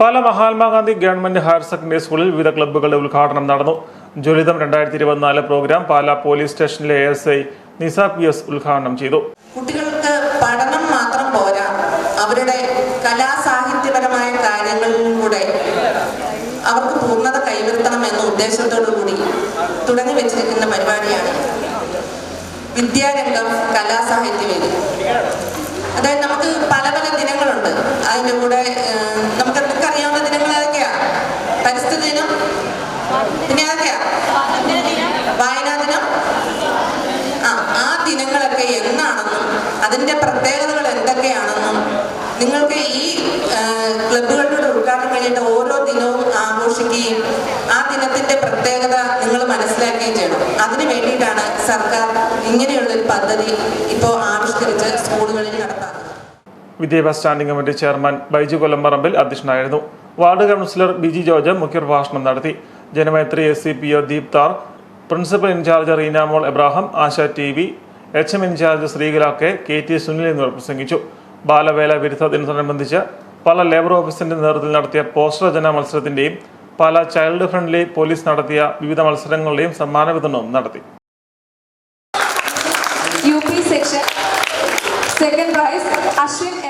Pala Mahatma Gandhi government higher secondary സ്കൂളിൽ വിവിധ ക്ലബ്ബുകളുടെ ഉദ്ഘാടനം നടന്നു. ജ്വലിതം രണ്ടായിരത്തി ഇരുപത്തിനാല് പ്രോഗ്രാം പാല പോലീസ് സ്റ്റേഷനിലെ S I Nisa P S ഉദ്ഘാടനം ചെയ്തു. കുട്ടികൾക്ക് പഠനം മാത്രം പോരാ അവരുടെ കലാസാഹിത്യപരമായ കാര്യങ്ങളിലും കൂടെ അവർക്ക് പൂർണത കൈവരുത്തണം എന്ന ഉദ്ദേശത്തോടു കൂടി തുടങ്ങി വെച്ചിരിക്കുന്ന പരിപാടിയാണ് വിദ്യാരംഗം കലാസാഹിത്യവേദി അതായത് നമുക്ക് പല പല ദിനങ്ങളുണ്ട്. അതിന്റെ കൂടെ പിന്നെ ഏതൊക്കെയാ വായനാ ദിനം ആ ആ ദിനങ്ങളൊക്കെ എന്നാണെന്നും അതിന്റെ പ്രത്യേകതകൾ എന്തൊക്കെയാണെന്നും നിങ്ങൾക്ക് ഈ ക്ലബുകളുടെ ഉദ്ഘാടനം കഴിഞ്ഞിട്ട് ഓരോ ദിനവും ആഘോഷിക്കുകയും ആ ദിനത്തിന്റെ പ്രത്യേകത നിങ്ങൾ മനസ്സിലാക്കുകയും ചെയ്യണം. അതിനു വേണ്ടിയിട്ടാണ് സർക്കാർ ഇങ്ങനെയുള്ളൊരു പദ്ധതി ഇപ്പോൾ ആവിഷ്കരിച്ച് സ്കൂളുകളിൽ നടത്താറുള്ളത് വിദ്യാഭ്യാസ standing committee chairman Baiju Kollamparambil അധ്യക്ഷനായിരുന്നു. വാർഡ് കൗൺസിലർ ബിജി ജോർജ് മുഖ്യപ്രഭാഷണം നടത്തി. Janamaithri S C P O Deep Thar principal in charge Reenamol Abraham Asha T V H M in charge Sreekala K K T Sunil എന്നിവർ പ്രസംഗിച്ചു. ബാലവേല വിരുദ്ധ ദിനത്തോടനുബന്ധിച്ച് പല labour ഓഫീസിന്റെ നേതൃത്വത്തിൽ നടത്തിയ പോസ്റ്റർ ജന മത്സരത്തിന്റെയും പല ചൈൽഡ് ഫ്രണ്ട്ലി പോലീസ് നടത്തിയ വിവിധ മത്സരങ്ങളുടെയും സമ്മാന വിതരണവും നടത്തി സെക്ഷൻ സെക്കൻഡ് പ്രൈസ് Ashwin